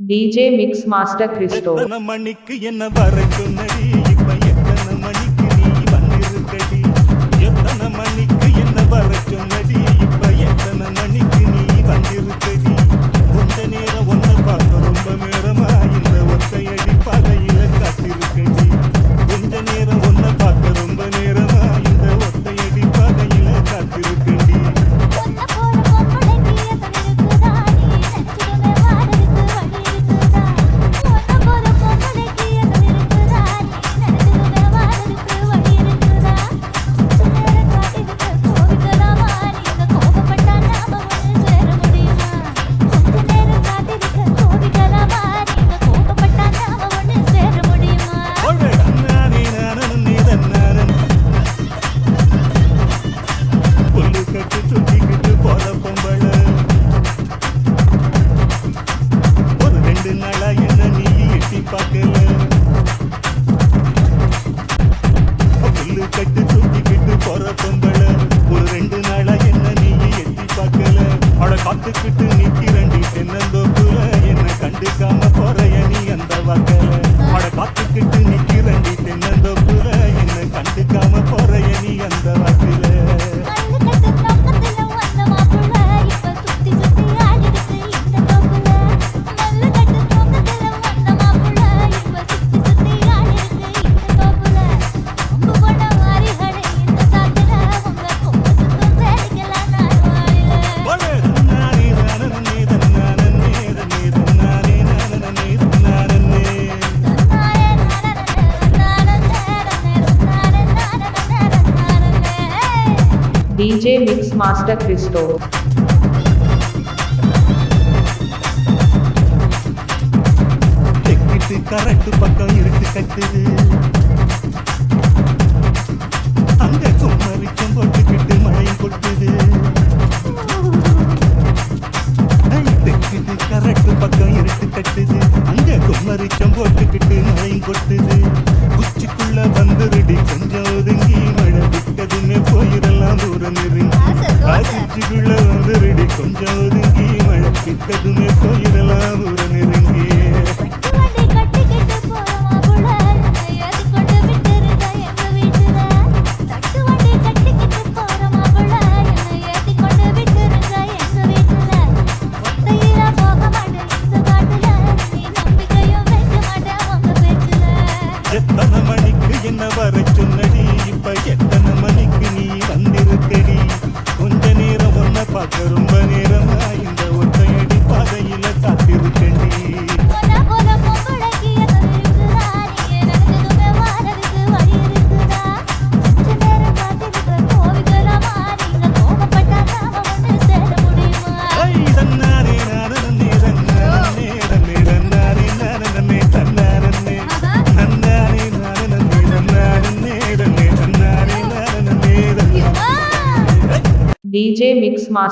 DJ mix master Crasto மணிக்கு என்ன வரைக்கும் நடி பார்த்துக்கிட்டு நிக்கிறண்டி தென்னந்தோப்புல என்ன கண்டுக்காம போறைய நீ அந்த வாக்கல அட காத்துக்கிட்டு நிக்கிறண்டி தென்ன டிஜே மிக்ஸ் மாஸ்டர் கிறிஸ்டோ கரட்டு பக்கம் இருட்டு கட்டுது அங்க குமரிக்கும் பொட்டுக்கிட்டு மழையும் கொட்டுது. தெக்கிட்டு கரட்டு பக்கம் இருட்டு கட்டுது. அங்க குமரிக்கும் பொட்டுக்கிட்டு மழையும் கொட்டுது. வீட்டுக்குள்ள வந்துருடி கொஞ்சம் ஒதுங்கி மழை பித்ததுமே போயிடலாம். ஒரு பார்க்கரும்ப நேரமாயிருந்த DJ Mix Master.